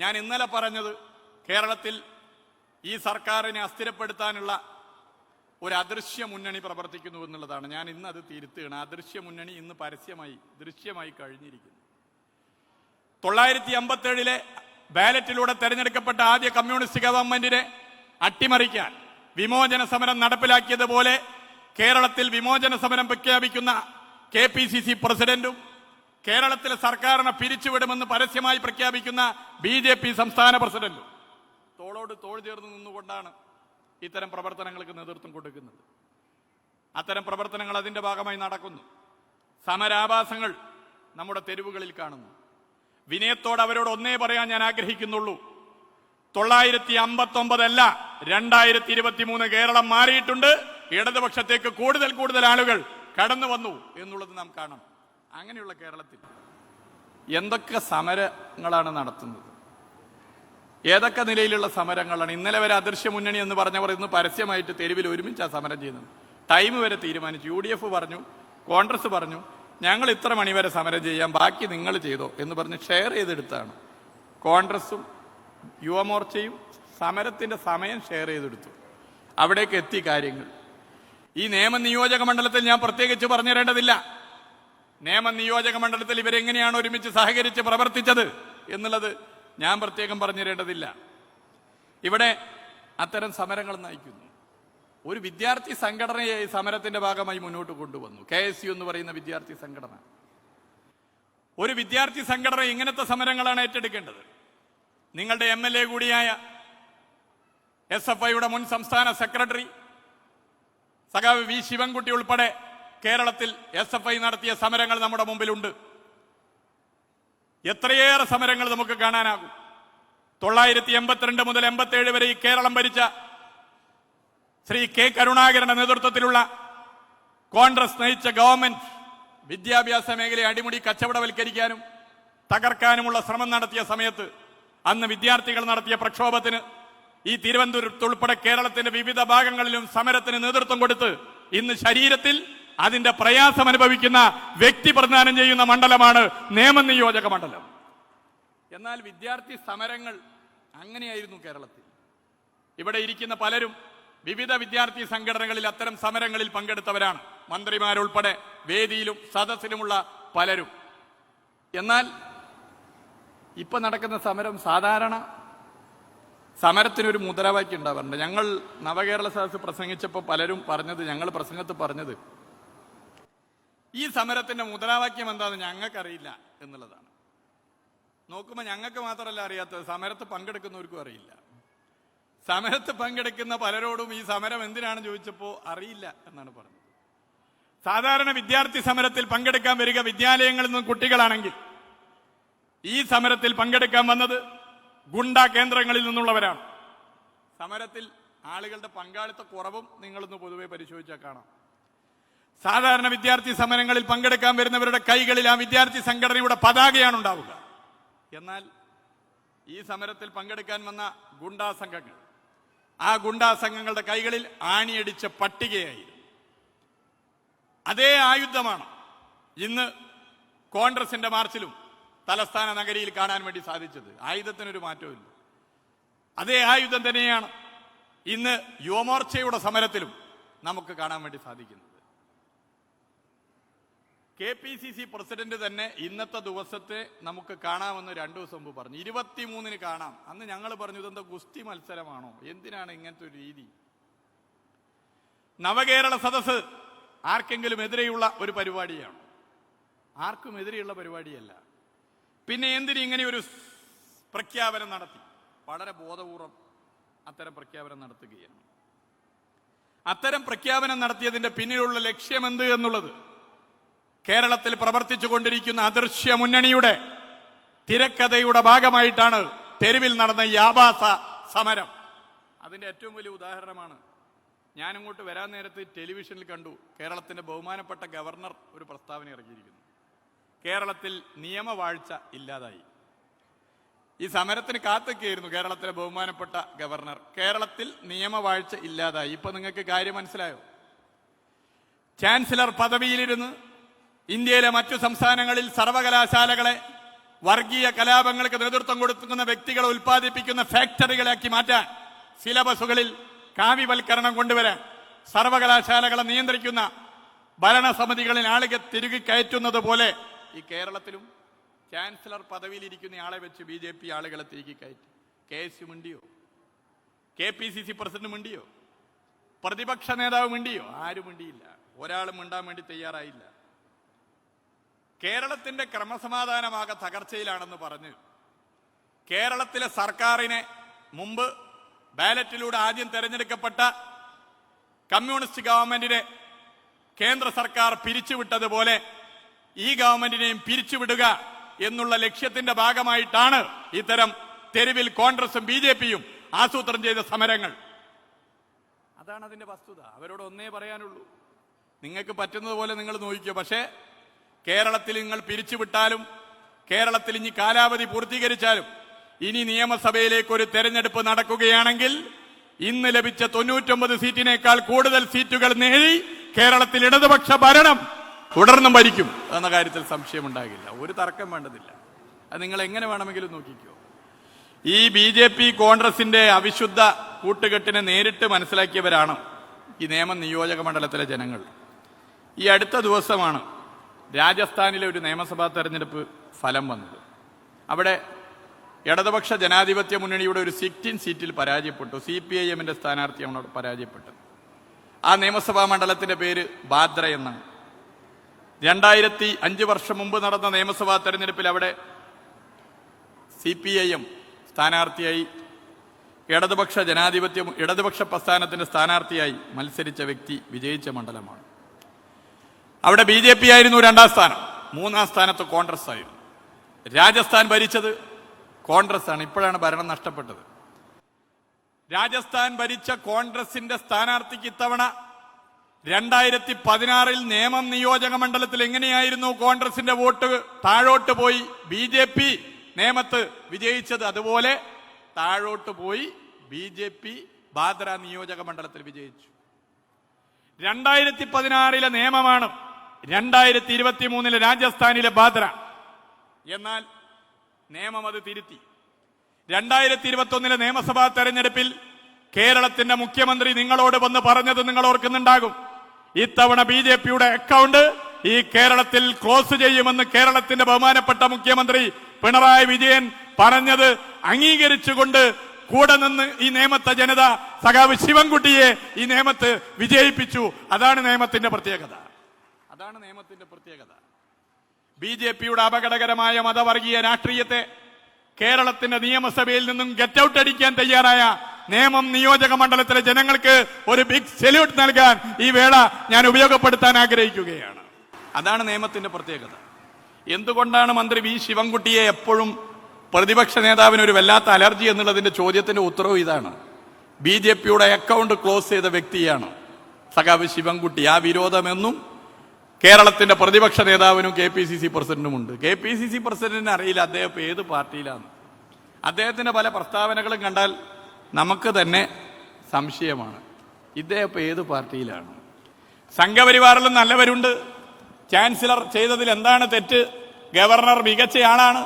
ഞാൻ ഇന്നലെ പറഞ്ഞത് കേരളത്തിൽ ഈ സർക്കാരിനെ അസ്ഥിരപ്പെടുത്താനുള്ള ഒരു അദൃശ്യ മുന്നണി പ്രവർത്തിക്കുന്നു എന്നുള്ളതാണ്. ഞാൻ ഇന്ന് അത് തിരുത്തുകയാണ്. അദൃശ്യ മുന്നണി ഇന്ന് പരസ്യമായി ദൃശ്യമായി കഴിഞ്ഞിരിക്കുന്നു. തൊള്ളായിരത്തി അമ്പത്തേഴിലെ ബാലറ്റിലൂടെ തെരഞ്ഞെടുക്കപ്പെട്ട ആദ്യ കമ്മ്യൂണിസ്റ്റ് ഗവൺമെന്റിനെ അട്ടിമറിക്കാൻ വിമോചന സമരം നടപ്പിലാക്കിയതുപോലെ കേരളത്തിൽ വിമോചന സമരം പ്രഖ്യാപിക്കുന്ന കെ പി സി സി പ്രസിഡന്റും കേരളത്തിലെ സർക്കാരിനെ പിരിച്ചുവിടുമെന്ന് പരസ്യമായി പ്രഖ്യാപിക്കുന്ന ബി ജെ പി സംസ്ഥാന പ്രസിഡന്റ്. തോളോട് തോൾ ചേർന്ന് നിന്നുകൊണ്ടാണ് ഇത്തരം പ്രവർത്തനങ്ങൾക്ക് നേതൃത്വം കൊടുക്കുന്നത്. അത്തരം പ്രവർത്തനങ്ങൾ അതിന്റെ ഭാഗമായി നടക്കുന്നു. സമരാഭാസങ്ങൾ നമ്മുടെ തെരുവുകളിൽ കാണുന്നു. വിനയത്തോട് അവരോട് ഒന്നേ പറയാൻ ഞാൻ ആഗ്രഹിക്കുന്നുള്ളൂ. തൊള്ളായിരത്തി അമ്പത്തി ഒമ്പതല്ല രണ്ടായിരത്തി ഇരുപത്തി മൂന്ന് കേരളം മാറിയിട്ടുണ്ട്. ഇടതുപക്ഷത്തേക്ക് കൂടുതൽ കൂടുതൽ ആളുകൾ കടന്നു വന്നു എന്നുള്ളത് നാം കാണണം. അങ്ങനെയുള്ള കേരളത്തിൽ എന്തൊക്കെ സമരങ്ങളാണ് നടത്തുന്നത്? ഏതൊക്കെ നിലയിലുള്ള സമരങ്ങളാണ്? ഇന്നലെ വരെ അദൃശ്യ മുന്നണി എന്ന് പറഞ്ഞവർ ഇന്ന് പരസ്യമായിട്ട് തെരുവിൽ ഒരുമിച്ച് ആ സമരം ചെയ്യുന്നത്. ടൈം വരെ തീരുമാനിച്ചു. യു ഡി എഫ് പറഞ്ഞു കോൺഗ്രസ് പറഞ്ഞു ഞങ്ങൾ ഇത്ര മണിവരെ സമരം ചെയ്യാം ബാക്കി നിങ്ങൾ ചെയ്തോ എന്ന് പറഞ്ഞ് ഷെയർ ചെയ്തെടുത്താണ്. കോൺഗ്രസും യുവമോർച്ചയും സമരത്തിന്റെ സമയം ഷെയർ ചെയ്തെടുത്തു. അവിടേക്ക് എത്തി കാര്യങ്ങൾ. ഈ നിയമ നിയോജക മണ്ഡലത്തിൽ ഞാൻ പ്രത്യേകിച്ച് പറഞ്ഞു തരേണ്ടതില്ല നിയമ നിയോജക മണ്ഡലത്തിൽ ഇവരെങ്ങനെയാണ് ഒരുമിച്ച് സഹകരിച്ച് പ്രവർത്തിച്ചത് എന്നുള്ളത് ഞാൻ പ്രത്യേകം പറഞ്ഞു തരേണ്ടതില്ല ഇവിടെ അത്തരം സമരങ്ങൾ നയിക്കുന്നു. ഒരു വിദ്യാർത്ഥി സംഘടനയെ ഈ സമരത്തിന്റെ ഭാഗമായി മുന്നോട്ട് കൊണ്ടുവന്നു. കെ എസ് യു എന്ന് പറയുന്ന വിദ്യാർത്ഥി സംഘടന. ഒരു വിദ്യാർത്ഥി സംഘടന ഇങ്ങനത്തെ സമരങ്ങളാണ് ഏറ്റെടുക്കേണ്ടത്. നിങ്ങളുടെ എം എൽ എ കൂടിയായ എസ് എഫ് ഐയുടെ മുൻ സംസ്ഥാന സെക്രട്ടറി സഖാവ് വി ശിവൻകുട്ടി ഉൾപ്പെടെ കേരളത്തിൽ എസ് എഫ് ഐ നടത്തിയ സമരങ്ങൾ നമ്മുടെ മുമ്പിലുണ്ട്. എത്രയേറെ സമരങ്ങൾ നമുക്ക് കാണാനാകും. തൊള്ളായിരത്തി എൺപത്തിരണ്ട് മുതൽ എൺപത്തിയേഴ് വരെ ഈ കേരളം ഭരിച്ച ശ്രീ കെ കരുണാകരന്റെ നേതൃത്വത്തിലുള്ള കോൺഗ്രസ് നയിച്ച ഗവൺമെന്റ് വിദ്യാഭ്യാസ മേഖലയെ അടിമുടി കച്ചവടവൽക്കരിക്കാനും തകർക്കാനുമുള്ള ശ്രമം നടത്തിയ സമയത്ത് അന്ന് വിദ്യാർത്ഥികൾ നടത്തിയ പ്രക്ഷോഭത്തിന് ഈ തിരുവനന്തപുരത്ത് ഉൾപ്പെടെ കേരളത്തിന്റെ വിവിധ ഭാഗങ്ങളിലും സമരത്തിന് നേതൃത്വം കൊടുത്ത് ഇന്ന് ശരീരത്തിൽ അതിന്റെ പ്രയാസം അനുഭവിക്കുന്ന വ്യക്തി പ്രദാനം ചെയ്യുന്ന മണ്ഡലമാണ് നിയമനിയോജക മണ്ഡലം. എന്നാൽ വിദ്യാർത്ഥി സമരങ്ങൾ അങ്ങനെയായിരുന്നു കേരളത്തിൽ. ഇവിടെ ഇരിക്കുന്ന പലരും വിവിധ വിദ്യാർത്ഥി സംഘടനകളിൽ അത്തരം സമരങ്ങളിൽ പങ്കെടുത്തവരാണ്. മന്ത്രിമാരുൾപ്പെടെ വേദിയിലും സദസ്സിലുമുള്ള പലരും. എന്നാൽ ഇപ്പൊ നടക്കുന്ന സമരം സാധാരണ സമരത്തിനൊരു മുദ്രാവാക്യം ഉണ്ടാവാറുണ്ട്. ഞങ്ങൾ നവകേരള സദസ്സ് പ്രസംഗിച്ചപ്പോൾ പലരും പറഞ്ഞത് ഞങ്ങൾ പ്രസംഗത്ത് പറഞ്ഞത് ഈ സമരത്തിന്റെ മുദ്രാവാക്യം എന്താണെന്ന് ഞങ്ങൾക്കറിയില്ല എന്നുള്ളതാണ്. നോക്കുമ്പോൾ ഞങ്ങൾക്ക് മാത്രമല്ല അറിയാത്തത് സമരത്ത് പങ്കെടുക്കുന്നവർക്കും അറിയില്ല. സമരത്ത് പങ്കെടുക്കുന്ന പലരോടും ഈ സമരം എന്തിനാണ് ചോദിച്ചപ്പോൾ അറിയില്ല എന്നാണ് പറഞ്ഞത്. സാധാരണ വിദ്യാർത്ഥി സമരത്തിൽ പങ്കെടുക്കാൻ വരിക വിദ്യാലയങ്ങളിൽ നിന്നും കുട്ടികളാണെങ്കിൽ ഈ സമരത്തിൽ പങ്കെടുക്കാൻ വന്നത് ഗുണ്ട കേന്ദ്രങ്ങളിൽ നിന്നുള്ളവരാണ്. സമരത്തിൽ ആളുകളുടെ പങ്കാളിത്ത കുറവും നിങ്ങളൊന്ന് പൊതുവെ പരിശോധിച്ചാൽ കാണാം. സാധാരണ വിദ്യാർത്ഥി സമരങ്ങളിൽ പങ്കെടുക്കാൻ വരുന്നവരുടെ കൈകളിൽ ആ വിദ്യാർത്ഥി സംഘടനയുടെ പതാകയാണ് ഉണ്ടാവുക. എന്നാൽ ഈ സമരത്തിൽ പങ്കെടുക്കാൻ വന്ന ഗുണ്ടാ സംഘങ്ങൾ ആ ഗുണ്ടാ സംഘങ്ങളുടെ കൈകളിൽ ആണിയടിച്ച പട്ടികയായിരുന്നു. അതേ ആയുധമാണ് ഇന്ന് കോൺഗ്രസിന്റെ മാർച്ചിലും തലസ്ഥാന നഗരിയിൽ കാണാൻ വേണ്ടി സാധിച്ചത്. ആയുധത്തിനൊരു മാറ്റവുമില്ല അതേ ആയുധം തന്നെയാണ് ഇന്ന് യുവമോർച്ചയുടെ സമരത്തിലും നമുക്ക് കാണാൻ വേണ്ടി സാധിക്കുന്നത്. K P C C president തന്നെ ഇന്നത്തെ ദിവസത്തെ നമുക്ക് കാണാമെന്ന് രണ്ടു ദിവസം മുമ്പ് പറഞ്ഞു. ഇരുപത്തിമൂന്നിന് കാണാം. അന്ന് ഞങ്ങൾ പറഞ്ഞു ഇതെന്താ ഗുസ്തി മത്സരമാണോ? എന്തിനാണ് ഇങ്ങനത്തെ ഒരു രീതി? നവകേരള സദസ് ആർക്കെങ്കിലും എതിരെയുള്ള ഒരു പരിപാടിയാണ്. ആർക്കും എതിരെയുള്ള പരിപാടിയല്ല. പിന്നെ എന്തിന് ഇങ്ങനെ ഒരു പ്രഖ്യാപനം നടത്തി? വളരെ ബോധപൂർവം അത്തരം പ്രഖ്യാപനം നടത്തുകയാണ്. അത്തരം പ്രഖ്യാപനം നടത്തിയതിന്റെ പിന്നിലുള്ള ലക്ഷ്യമെന്ത് എന്നുള്ളത് കേരളത്തിൽ പ്രവർത്തിച്ചു കൊണ്ടിരിക്കുന്ന അദൃശ്യ മുന്നണിയുടെ തിരക്കഥയുടെ ഭാഗമായിട്ടാണ് തെരുവിൽ നടന്ന യാബാസ സമരം. അതിന്റെ ഏറ്റവും വലിയ ഉദാഹരണമാണ് ഞാൻ ഇങ്ങോട്ട് വരാൻ നേരത്ത് ടെലിവിഷനിൽ കണ്ടു കേരളത്തിന്റെ ബഹുമാനപ്പെട്ട ഗവർണർ ഒരു പ്രസ്താവന ഇറക്കിയിരിക്കുന്നു. കേരളത്തിൽ നിയമവാഴ്ച ഇല്ലാതായി. ഈ സമരത്തിന് കാത്തൊക്കെയായിരുന്നു കേരളത്തിലെ ബഹുമാനപ്പെട്ട ഗവർണർ. കേരളത്തിൽ നിയമവാഴ്ച ഇല്ലാതായി. ഇപ്പൊ നിങ്ങൾക്ക് കാര്യം മനസ്സിലായോ? ചാൻസലർ പദവിയിലിരുന്ന് ഇന്ത്യയിലെ മറ്റു സംസ്ഥാനങ്ങളിൽ സർവകലാശാലകളെ വർഗീയ കലാപങ്ങൾക്ക് നേതൃത്വം കൊടുക്കുന്ന വ്യക്തികളെ ഉൽപ്പാദിപ്പിക്കുന്ന ഫാക്ടറികളാക്കി മാറ്റാൻ സിലബസുകളിൽ കാവ്യവൽക്കരണം കൊണ്ടുവരാൻ സർവകലാശാലകളെ നിയന്ത്രിക്കുന്ന ഭരണസമിതികളിൽ ആളുകൾ തിരികെ കയറ്റുന്നത് പോലെ ഈ കേരളത്തിലും ചാൻസലർ പദവിയിലിരിക്കുന്ന ആളെ വെച്ച് ബി ജെ പി ആളുകളെ തിരികെ കയറ്റി. K S U മിണ്ടിയോ? K P C C president മിണ്ടിയോ? പ്രതിപക്ഷ നേതാവ് മിണ്ടിയോ? ആരും മിണ്ടിയില്ല. ഒരാളും മിണ്ടാൻ വേണ്ടി തയ്യാറായില്ല. കേരളത്തിന്റെ ക്രമസമാധാനമാകെ തകർച്ചയിലാണെന്ന് പറഞ്ഞു കേരളത്തിലെ സർക്കാരിനെ മുമ്പ് ബാലറ്റിലൂടെ ആദ്യം തെരഞ്ഞെടുക്കപ്പെട്ട കമ്മ്യൂണിസ്റ്റ് ഗവൺമെന്റിനെ കേന്ദ്ര സർക്കാർ പിരിച്ചുവിട്ടതുപോലെ ഈ ഗവൺമെന്റിനെയും പിരിച്ചുവിടുക എന്നുള്ള ലക്ഷ്യത്തിന്റെ ഭാഗമായിട്ടാണ് ഇത്തരം തെരുവിൽ കോൺഗ്രസും ബി ജെ പിയും ആസൂത്രണം ചെയ്ത സമരങ്ങൾ. അതാണ് അതിന്റെ വസ്തുത. അവരോട് ഒന്നേ പറയാനുള്ളൂ. നിങ്ങൾക്ക് പറ്റുന്നത് പോലെ നിങ്ങൾ നോക്കിക്കോ. പക്ഷേ കേരളത്തിൽ നിങ്ങൾ പിരിച്ചുവിട്ടാലും കേരളത്തിൽ ഇനി കാലാവധി പൂർത്തീകരിച്ചാലും ഇനി നിയമസഭയിലേക്ക് ഒരു തെരഞ്ഞെടുപ്പ് നടക്കുകയാണെങ്കിൽ ഇന്ന് ലഭിച്ച തൊണ്ണൂറ്റൊമ്പത് സീറ്റിനേക്കാൾ കൂടുതൽ സീറ്റുകൾ നേടി കേരളത്തിൽ ഇടതുപക്ഷ ഭരണം തുടർന്നും ഭരിക്കും. എന്ന കാര്യത്തിൽ സംശയമുണ്ടാകില്ല. ഒരു തർക്കം വേണ്ടതില്ല. അത് നിങ്ങൾ എങ്ങനെ വേണമെങ്കിലും നോക്കിക്കോ. ഈ ബി ജെ പി കോൺഗ്രസിന്റെ അവിശുദ്ധ കൂട്ടുകെട്ടിനെ നേരിട്ട് മനസ്സിലാക്കിയവരാണ് ഈ നിയമ നിയോജക മണ്ഡലത്തിലെ ജനങ്ങൾ. ഈ അടുത്ത ദിവസമാണ് രാജസ്ഥാനിലെ ഒരു നിയമസഭാ തെരഞ്ഞെടുപ്പ് ഫലം വന്നത്. അവിടെ ഇടതുപക്ഷ ജനാധിപത്യ മുന്നണിയുടെ ഒരു സിറ്റിൻ സീറ്റിൽ പരാജയപ്പെട്ടു. സി പി ഐ എമ്മിന്റെ സ്ഥാനാർത്ഥിയാണ് അവിടെ പരാജയപ്പെട്ടത്. ആ നിയമസഭാ മണ്ഡലത്തിന്റെ പേര് ബാദ്ര എന്നാണ്. രണ്ടായിരത്തി അഞ്ച് വർഷം മുമ്പ് നടന്ന നിയമസഭാ തെരഞ്ഞെടുപ്പിൽ അവിടെ സി പി ഐ എം സ്ഥാനാർത്ഥിയായി ഇടതുപക്ഷ ജനാധിപത്യ ഇടതുപക്ഷ പ്രസ്ഥാനത്തിന്റെ സ്ഥാനാർത്ഥിയായി മത്സരിച്ച വ്യക്തി വിജയിച്ച മണ്ഡലമാണ്. അവിടെ ബി ജെ പി ആയിരുന്നു രണ്ടാം സ്ഥാനം. മൂന്നാം സ്ഥാനത്ത് കോൺഗ്രസ് ആയിരുന്നു. രാജസ്ഥാൻ ഭരിച്ചത് കോൺഗ്രസ് ആണ് ഇപ്പോഴാണ് ഭരണം നഷ്ടപ്പെട്ടത്. രാജസ്ഥാൻ ഭരിച്ച കോൺഗ്രസിന്റെ സ്ഥാനാർത്ഥിക്ക് ഇത്തവണ രണ്ടായിരത്തി പതിനാറിൽ നേമം നിയോജക മണ്ഡലത്തിൽ എങ്ങനെയായിരുന്നു കോൺഗ്രസിന്റെ വോട്ട് താഴോട്ട് പോയി? ബി ജെ പി നേമത്ത് വിജയിച്ചത് അതുപോലെ താഴോട്ട് പോയി ബി ജെ പി ബാദ്ര നിയോജക മണ്ഡലത്തിൽ വിജയിച്ചു. രണ്ടായിരത്തി പതിനാറിലെ നിയമമാണ് രണ്ടായിരത്തി ഇരുപത്തി മൂന്നിലെ രാജസ്ഥാനിലെ ബാദ്ര. എന്നാൽ നിയമം അത് തിരുത്തി. രണ്ടായിരത്തി ഇരുപത്തി ഒന്നിലെ നിയമസഭാ തെരഞ്ഞെടുപ്പിൽ കേരളത്തിന്റെ മുഖ്യമന്ത്രി നിങ്ങളോട് വന്ന് പറഞ്ഞത് നിങ്ങൾ ഓർക്കുന്നുണ്ടാകും. ഇത്തവണ ബി ജെ പിയുടെ അക്കൗണ്ട് ഈ കേരളത്തിൽ ക്ലോസ് ചെയ്യുമെന്ന് കേരളത്തിന്റെ ബഹുമാനപ്പെട്ട മുഖ്യമന്ത്രി പിണറായി വിജയൻ പറഞ്ഞത് അംഗീകരിച്ചുകൊണ്ട് കൂടെ നിന്ന് ഈ നിയമത്തെ ജനത സഖാവ് ശിവൻകുട്ടിയെ ഈ നിയമത്ത് വിജയിപ്പിച്ചു. അതാണ് നിയമത്തിന്റെ പ്രത്യേകത. അതാണ് നിയമത്തിന്റെ പ്രത്യേകത. ബി ജെ പിയുടെ അപകടകരമായ മതവർഗീയ രാഷ്ട്രീയത്തെ കേരളത്തിന്റെ നിയമസഭയിൽ നിന്നും ഗെറ്റ് ഔട്ട് അടിക്കാൻ തയ്യാറായ നേമം നിയോജക മണ്ഡലത്തിലെ ജനങ്ങൾക്ക് ഒരു ബിഗ് സല്യൂട്ട് നൽകാൻ ഈ വേള ഞാൻ ഉപയോഗപ്പെടുത്താൻ ആഗ്രഹിക്കുകയാണ്. അതാണ് നിയമത്തിന്റെ പ്രത്യേകത. എന്തുകൊണ്ടാണ് മന്ത്രി വി ശിവൻകുട്ടിയെ എപ്പോഴും പ്രതിപക്ഷ നേതാവിന് ഒരു വല്ലാത്ത അലർജി എന്നുള്ളതിന്റെ ചോദ്യത്തിന്റെ ഉത്തരവ് ഇതാണ്. ബി ജെ പിയുടെ അക്കൗണ്ട് ക്ലോസ് ചെയ്ത വ്യക്തിയാണ് സഖാവ് ശിവൻകുട്ടി. ആ വിരോധമെന്നും കേരളത്തിന്റെ പ്രതിപക്ഷ നേതാവിനും കെ പി സി സി പ്രസിഡന്റുമുണ്ട് കെ പി സി സി പ്രസിഡന്റിന് അറിയില്ല. അദ്ദേഹം ഏത് പാർട്ടിയിലാണ്? അദ്ദേഹത്തിന്റെ പല പ്രസ്താവനകളും കണ്ടാൽ നമുക്ക് തന്നെ സംശയമാണ്. ഇദ്ദേഹം ഏത് പാർട്ടിയിലാണ്? സംഘപരിവാറിലും നല്ലവരുണ്ട്. ചാൻസലർ ചെയ്തതിൽ എന്താണ് തെറ്റ്? ഗവർണർ മികച്ചയാളാണ്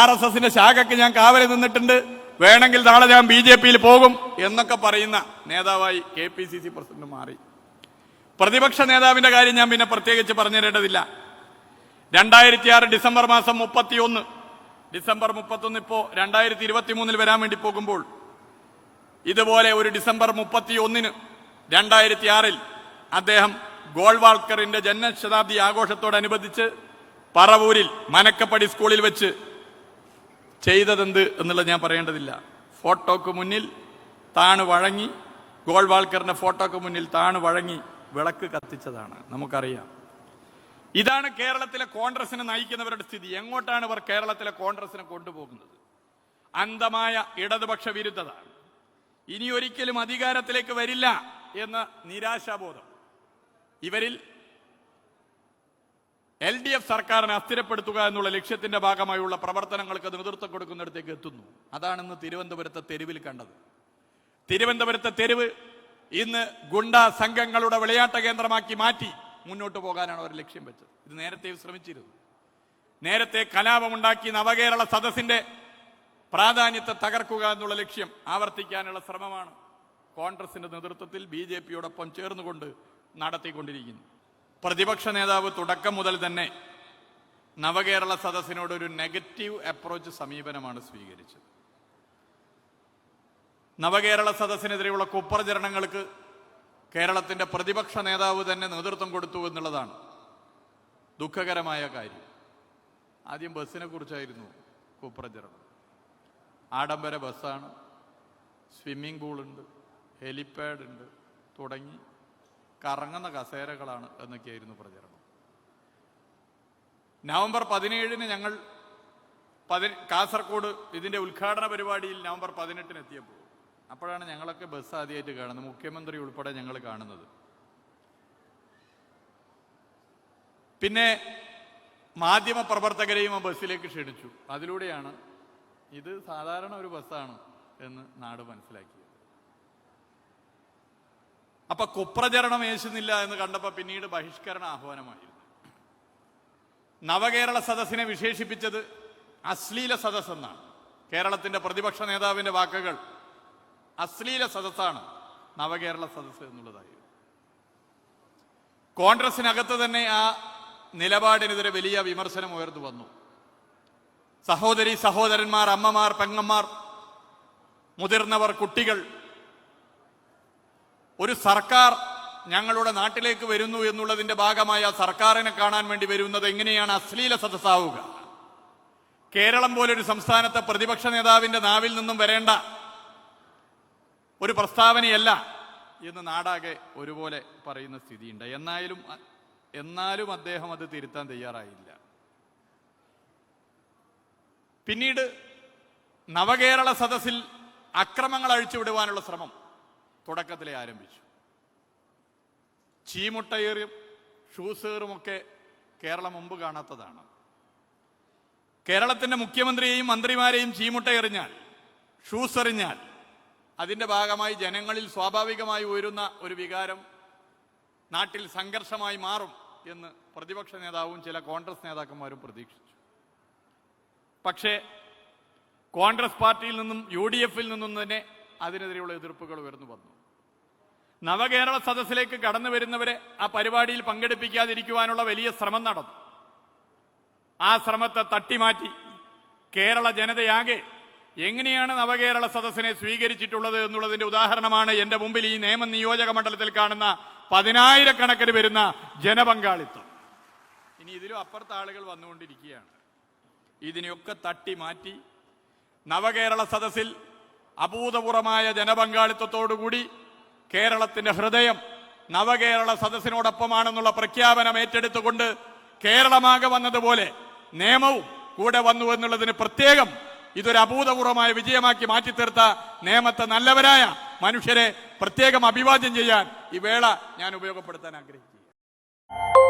ആർ എസ് എസിന്റെ ശാഖയ്ക്ക് ഞാൻ കാവലിൽ നിന്നിട്ടുണ്ട്. വേണമെങ്കിൽ നാളെ ഞാൻ ബി ജെ പിയിൽ പോകും എന്നൊക്കെ പറയുന്ന നേതാവായി K P C C president മാറി. പ്രതിപക്ഷ നേതാവിന്റെ കാര്യം ഞാൻ പിന്നെ പ്രത്യേകിച്ച് പറഞ്ഞു തരേണ്ടതില്ല രണ്ടായിരത്തി ആറ് ഡിസംബർ മാസം മുപ്പത്തിയൊന്ന്. ഡിസംബർ മുപ്പത്തൊന്ന് ഇപ്പോ രണ്ടായിരത്തി ഇരുപത്തി മൂന്നിൽ വരാൻ വേണ്ടി പോകുമ്പോൾ ഇതുപോലെ ഒരു ഡിസംബർ മുപ്പത്തി ഒന്നിന് രണ്ടായിരത്തി ആറിൽ അദ്ദേഹം ഗോൾവാൾക്കറിന്റെ ജന്മശതാബ്ദി ആഘോഷത്തോടനുബന്ധിച്ച് പറവൂരിൽ മനക്കപ്പടി സ്കൂളിൽ വെച്ച് ചെയ്തതെന്ത് എന്നുള്ളത് ഞാൻ പറയേണ്ടതില്ല. ഫോട്ടോക്ക് മുന്നിൽ താണു വഴങ്ങി ഗോൾവാൾക്കറിന്റെ ഫോട്ടോക്ക് മുന്നിൽ താണു വഴങ്ങി വിളക്ക് കത്തിച്ചതാണ്. നമുക്കറിയാം. ഇതാണ് കേരളത്തിലെ കോൺഗ്രസിനെ നയിക്കുന്നവരുടെ സ്ഥിതി. എങ്ങോട്ടാണ് ഇവർ കേരളത്തിലെ കോൺഗ്രസിനെ കൊണ്ടുപോകുന്നത്? അന്ധമായ ഇടതുപക്ഷ വിരുദ്ധത. ഇനി ഒരിക്കലും അധികാരത്തിലേക്ക് വരില്ല എന്ന നിരാശാബോധം. ഇവരിൽ എൽ ഡി എഫ് സർക്കാരിനെ അസ്ഥിരപ്പെടുത്തുക എന്നുള്ള ലക്ഷ്യത്തിന്റെ ഭാഗമായുള്ള പ്രവർത്തനങ്ങൾക്ക് നേതൃത്വം കൊടുക്കുന്നിടത്തേക്ക് എത്തുന്നു. അതാണ് ഇന്ന് തിരുവനന്തപുരത്തെ തെരുവിൽ കണ്ടത്. തിരുവനന്തപുരത്തെ തെരുവ് ഇന്ന് ഗുണ്ട സംഘങ്ങളുടെ വിളയാട്ട കേന്ദ്രമാക്കി മാറ്റി മുന്നോട്ട് പോകാനാണ് അവർ ലക്ഷ്യം വെച്ചത്. ഇത് നേരത്തെ ശ്രമിച്ചിരുന്നു. നേരത്തെ കലാപമുണ്ടാക്കി നവകേരള സദസ്സിന്റെ പ്രാധാന്യത്തെ തകർക്കുക എന്നുള്ള ലക്ഷ്യം ആവർത്തിക്കാനുള്ള ശ്രമമാണ് കോൺഗ്രസിന്റെ നേതൃത്വത്തിൽ ബി ജെ പിയോടൊപ്പം ചേർന്നുകൊണ്ട് നടത്തിക്കൊണ്ടിരിക്കുന്നു. പ്രതിപക്ഷ നേതാവ് തുടക്കം മുതൽ തന്നെ നവകേരള സദസ്സിനോട് ഒരു നെഗറ്റീവ് അപ്രോച്ച് സമീപനമാണ് സ്വീകരിച്ചത്. നവകേരള സദസ്സിനെതിരെയുള്ള കുപ്രചരണങ്ങൾക്ക് കേരളത്തിന്റെ പ്രതിപക്ഷ നേതാവ് തന്നെ നേതൃത്വം കൊടുത്തു എന്നുള്ളതാണ് ദുഃഖകരമായ കാര്യം. ആദ്യം ബസ്സിനെ കുറിച്ചായിരുന്നു കുപ്രചരണം. ആഡംബര ബസ്സാണ്. സ്വിമ്മിംഗ് പൂളുണ്ട് ഹെലിപ്പാഡ് ഉണ്ട് തുടങ്ങി കറങ്ങുന്ന കസേരകളാണ് എന്നൊക്കെയായിരുന്നു പ്രചരണം. നവംബർ പതിനേഴിന് ഞങ്ങൾ പതി കാസർഗോഡ് ഇതിന്റെ ഉദ്ഘാടന പരിപാടിയിൽ നവംബർ പതിനെട്ടിന് എത്തിയപ്പോൾ അപ്പോഴാണ് ഞങ്ങളൊക്കെ ബസ് ആദ്യമായിട്ട് കാണുന്നത്. മുഖ്യമന്ത്രി ഉൾപ്പെടെ ഞങ്ങൾ കാണുന്നത്. പിന്നെ മാധ്യമ പ്രവർത്തകരെയും ആ ബസ്സിലേക്ക് ക്ഷണിച്ചു. അതിലൂടെയാണ് ഇത് സാധാരണ ഒരു ബസ്സാണ് എന്ന് നാട് മനസ്സിലാക്കിയത്. അപ്പൊ കുപ്രചരണം ഏശുന്നില്ല എന്ന് കണ്ടപ്പോ പിന്നീട് ബഹിഷ്കരണ ആഹ്വാനമായിരുന്നു. നവകേരള സദസ്സിനെ വിശേഷിപ്പിച്ചത് അശ്ലീല സദസ് എന്നാണ് കേരളത്തിന്റെ പ്രതിപക്ഷ നേതാവിന്റെ വാക്കുകൾ അശ്ലീല സദസ്സാണ് നവകേരള സദസ്സ് എന്നുള്ളതായി. കോൺഗ്രസിനകത്ത് തന്നെ ആ നിലപാടിനെതിരെ വലിയ വിമർശനം ഉയർന്നു വന്നു. സഹോദരി സഹോദരന്മാർ അമ്മമാർ പെങ്ങന്മാർ മുതിർന്നവർ കുട്ടികൾ ഒരു സർക്കാർ ഞങ്ങളുടെ നാട്ടിലേക്ക് വരുന്നു എന്നുള്ളതിന്റെ ഭാഗമായ സർക്കാരിനെ കാണാൻ വേണ്ടി വരുന്നത് എങ്ങനെയാണ് അശ്ലീല സദസ്സാവുക? കേരളം പോലൊരു സംസ്ഥാനത്തെ പ്രതിപക്ഷ നേതാവിന്റെ നാവിൽ നിന്നും വരേണ്ട ഒരു പ്രസ്താവനയല്ല എന്ന് നാടാകെ ഒരുപോലെ പറയുന്ന സ്ഥിതിയുണ്ട്. എന്നാലും എന്നാലും അദ്ദേഹം അത് തിരുത്താൻ തയ്യാറായില്ല. പിന്നീട് നവകേരള സദസ്സിൽ അക്രമങ്ങൾ അഴിച്ചു വിടുവാനുള്ള ശ്രമം തുടക്കത്തിലെ ആരംഭിച്ചു. ചീമുട്ടയേറും ഷൂസേറുമൊക്കെ കേരളം മുമ്പ് കാണാത്തതാണ്. കേരളത്തിന്റെ മുഖ്യമന്ത്രിയെയും മന്ത്രിമാരെയും ചീമുട്ട എറിഞ്ഞാൽ ഷൂസ് എറിഞ്ഞാൽ അതിന്റെ ഭാഗമായി ജനങ്ങളിൽ സ്വാഭാവികമായി ഉയരുന്ന ഒരു വികാരം നാട്ടിൽ സംഘർഷമായി മാറും എന്ന് പ്രതിപക്ഷ നേതാവും ചില കോൺഗ്രസ് നേതാക്കന്മാരും പ്രതീക്ഷിച്ചു. പക്ഷേ കോൺഗ്രസ് പാർട്ടിയിൽ നിന്നും യു ഡി എഫിൽ നിന്നും തന്നെ അതിനെതിരെയുള്ള എതിർപ്പുകൾ ഉയർന്നു വന്നു. നവകേരള സദസ്സിലേക്ക് കടന്നു വരുന്നവരെ ആ പരിപാടിയിൽ പങ്കെടുപ്പിക്കാതിരിക്കുവാനുള്ള വലിയ ശ്രമം നടന്നു. ആ ശ്രമത്തെ തട്ടിമാറ്റി കേരള ജനതയാകെ എങ്ങനെയാണ് നവകേരള സദസ്സിനെ സ്വീകരിച്ചിട്ടുള്ളത് എന്നുള്ളതിന്റെ ഉദാഹരണമാണ് എന്റെ മുമ്പിൽ ഈ നിയമ നിയോജക മണ്ഡലത്തിൽ കാണുന്ന പതിനായിരക്കണക്കിന് വരുന്ന ജനപങ്കാളിത്തം. ഇനി ഇതിലും അപ്പുറത്ത് ആളുകൾ വന്നുകൊണ്ടിരിക്കുകയാണ്. ഇതിനെയൊക്കെ തട്ടി മാറ്റി നവകേരള സദസ്സിൽ അഭൂതപൂർവമായ ജനപങ്കാളിത്തത്തോടുകൂടി കേരളത്തിന്റെ ഹൃദയം നവകേരള സദസ്സിനോടൊപ്പമാണെന്നുള്ള പ്രഖ്യാപനം ഏറ്റെടുത്തുകൊണ്ട് കേരളമാകെ വന്നതുപോലെ നിയമവും കൂടെ വന്നു എന്നുള്ളതിന് പ്രത്യേകം ഇതൊരു അഭൂതപൂർവമായ വിജയമാക്കി മാറ്റിത്തീർത്ത നിയമത്തെ നല്ലവരായ മനുഷ്യരെ പ്രത്യേകം അഭിവാദ്യം ചെയ്യാൻ ഈ വേള ഞാൻ ഉപയോഗപ്പെടുത്താൻ ആഗ്രഹിക്കുന്നു